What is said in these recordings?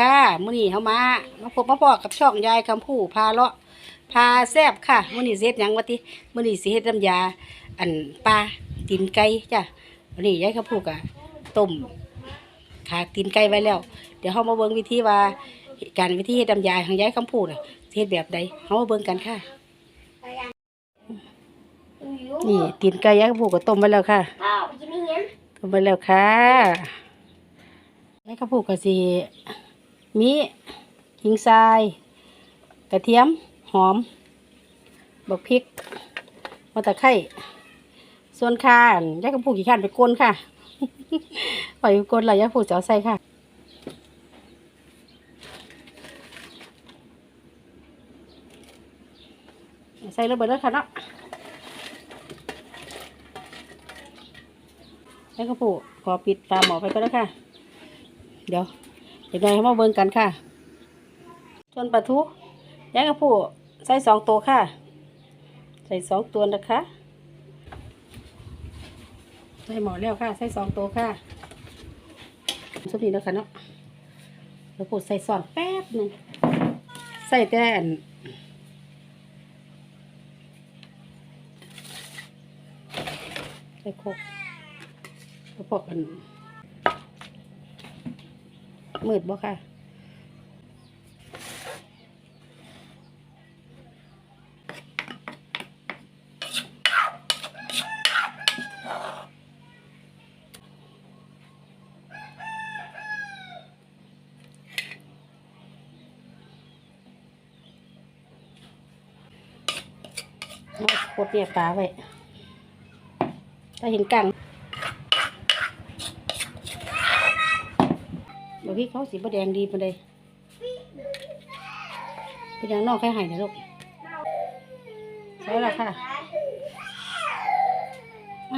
ค่ะมื้อนี้เฮามามาพบมาพอกับช่องยายคำผู้พาเลาะพาแซบค่ะมื้อนี้สิเฮ็ดหยังวะติมื้อนี้สิเฮ็ดน้ำยา อันปลาตีนไก่จ้ะวันนี้ยายคำผู้ก็ต้มขาตีนไก่ไว้แล้ว เดี๋ยวเฮามาเบิ่งวิธีว่าการวิธีเฮ็ดน้ำยาของยายคำผู้น่ะสิเฮ็ดแบบใดเฮามาเบิ่งกันค่ะนี่ตีนไก่ยายคำผู้ก็ต้มไว้แล้วค่ะพ่อไปกินนี่ยังต้มไปแล้วค่ะแล้วก็ผูกกะสี มีหิงทราย กระเทียม หอมบักพริกมะตะไคร้ส่วนข่านยายก็ผูกกี่ข่านไปก้นค่ะปล่อยก้นแล้วยายผูกจะเอาใส่ค่ะใส่ระเบิดแล้วค่ะเนาะแล้วก็ผูกขอปิดตาหมอไปก็แล้วค่ะ เดี๋ยว เดี๋ยวไงให้มาเบิ่งกันค่ะ ส่วนปลาทูแล้วก็ผูกใส่สองตัวค่ะ ใส่สองตัวนะคะ ใส่หมอแล้วค่ะ ใส่สองตัวค่ะสุดนี้แล้วค่ะเนาะแล้วผูกใส่ซอนแป๊บหนึ่งใส่แต่อันใส่โคกก็พวกอัน มืดบ่ค่ะเอาโคตรเนี่ยปลาไว้ถ้าเห็นกัง บางทีเขาสีบแดงดีปานใดเป็นอย่างนอกแค่หายนะลูกใช่และค่ะ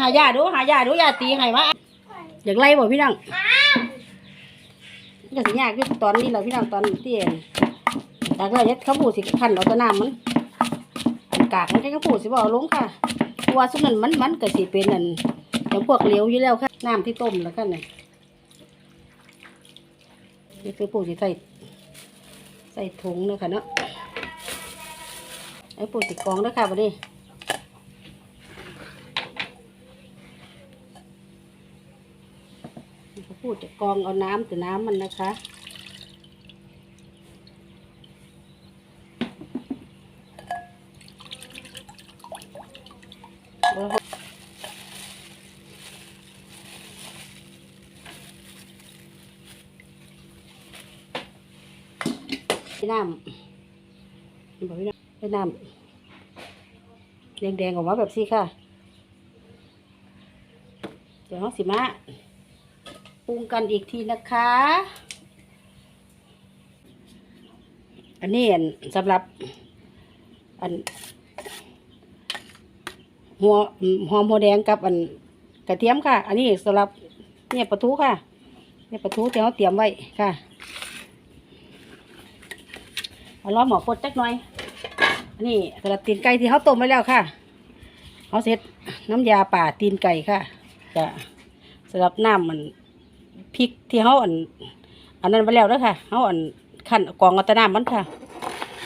หายาดูหายาดูยาตีใหายวะอยากไล่บ่พี่น้องก็สิยากอยู่ตอนนี้แหละพี่น้องตอนที่เองจากนั้นยัดเขาปูสิขันเอาแตะน้ำมันกากมันแค่เขาปูสิบอาลงค่ะเพราะว่าสุนันมันมันก็สิเป็นอันอย่างพวกเหลวอยู่แล้วค่ะน้ำที่ต้มแล้วกันเนี่ย นี่คือปูสิใส่ใส่ถุงเนาะค่ะเนาะไอ้ปูติดกรองด้วยค่ะวันนี้พูดจะกรองเอาน้ำแต่น้ำมันนะคะ น้ำนี่บอกพี่น้ำเป็นน้ำแดงๆออกมาแบบนี้ค่ะเดี๋ยวเราสิมาปรุงกันอีกทีนะคะ อันนี้อันสำหรับ อัน หัวหอมหัวแดงกับอันกระเทียมค่ะ อันนี้สำหรับเนี่ยปลาทูค่ะ เนี่ยปลาทูที่เราเตรียมไว้ค่ะ เอาล้อหมอปดจักหน่อยนนี้สำหรับตีนไก่ที่เขาต้มไว้แล้วค่ะเขาเสร็จน้ำยาป่าตีนไก่ค่ะจะสำหรับน้ำมันพริกที่เขาอันอันนั้นไว้แล้วแล้วค่ะเขาอันขั้นกองเอาแตะน้ำมันค่ะ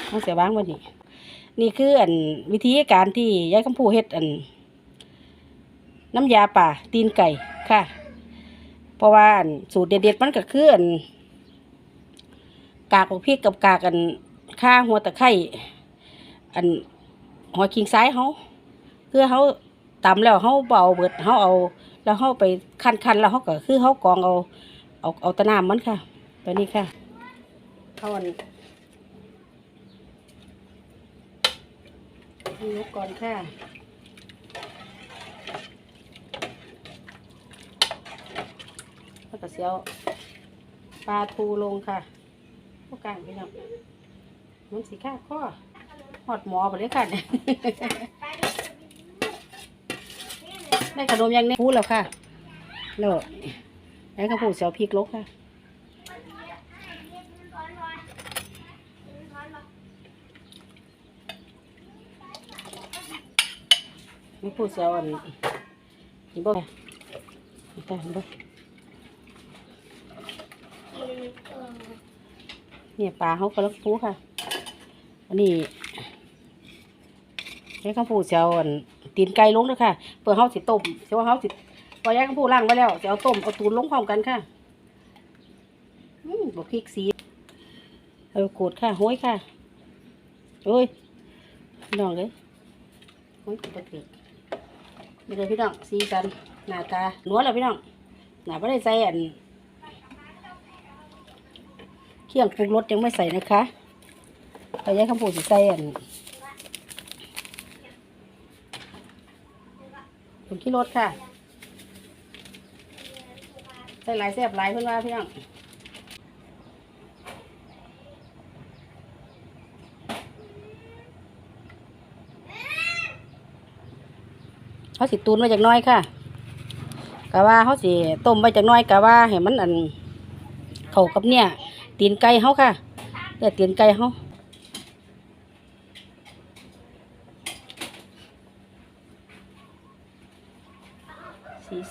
เขาเสียวางว้นี่นี่คืออันวิธีการที่ยายคำพูเฮ็ดอัน น้ำยาป่าตีนไก่ค่ะ เพราะว่าอันสูตรเด็ดๆมันก็คืออันกากของพริกกับกากอัน ข้าหัวตะไคร้อันหัวคิงซ้ายเขาเพื่อเขาตำแล้วเขาเบาเบิดเขาเอา แล้วเขาไปคั้นแล้วเขาก็คือเขากรองเอา เอาเอาตะน้ำมันค่ะ ตัวนี้ค่ะเขาอันยกก่อนค่ะแล้วก็เสียวปลาทูลงค่ะพวกกลางไปเนาะ มันสีข้าข้อหอดหมอไปเลยค่ะเนี่ยได้ขนมยังเนี่ยพูดแล้วค่ะแล้วแล้วก็พูดเสียวพริกลกค่ะไม่พูดเสียวอันนี่บ่นี่ค่ะนี่บ่กินเนี่ยปลาเขากำลังฟูค่ะ อันนี้ใช้ข้าวผู้เสียวอันตีนไก่ลงเลยค่ะเพื่อเขาสิต้มเสียวาเขาสิพอแยกข้าวผู้ล่างไว้แล้วจะเอาต้มเอาตูนลงพร้อมกันค่ะอืมบวกพริกสีเอาโขดค่ะห้อยค่ะโอ้ยพี่น้องเลยห้อยปกติไม่เลยพี่น้องสีกันหน้าตาหนัวแล้วพี่น้องหน้าไม่ได้ใส่อันเครื่องปรุงรสยังไม่ใส่นะคะ พอแยกข้าวผูสิใส่อันผงขี้รสค่ะ ใส่หลายแซ่บหลายเพื่อนว่าพี่น้องเขาสิตูนไว้จากน้อยค่ะกะว่าเขาสิต้มไว้จากน้อยกะว่าให้มันอันเข้ากับเนี่ยตีนไก่เขาค่ะเนี่ยตีนไก่เขา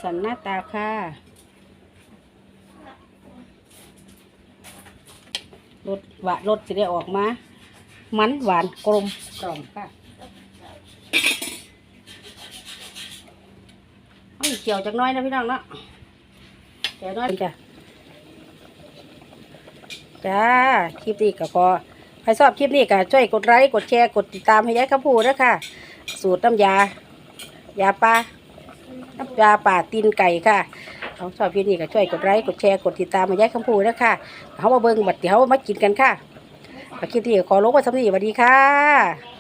สันหน้าตาค่ะรสหวานรสจะได้ออกมา มันหวานกลมกล่อมค่ะเอาเกี่ยวจากน้อยนะพี่น้องเนาะเกี่ยวน้อยจ้ะจ้าคลิปนี้ก็พอใครชอบคลิปนี้ก็ช่วยกดไลค์กดแชร์กดติดตามให้ยายคำพูด้วยค่ะ สูตรน้ำยา ยาปลา น้ำยาป่าตีนไก่ค่ะเขาชอบพี่นี่ก็ช่วยกดไลค์กดแชร์กดติดตามมาแยายคำพูดนะค่ะเขามาเบิ้งบัดเดี๋ยวมากินกันค่ะมากินที่ขอลงไว้สำนีสวัสดีค่ะ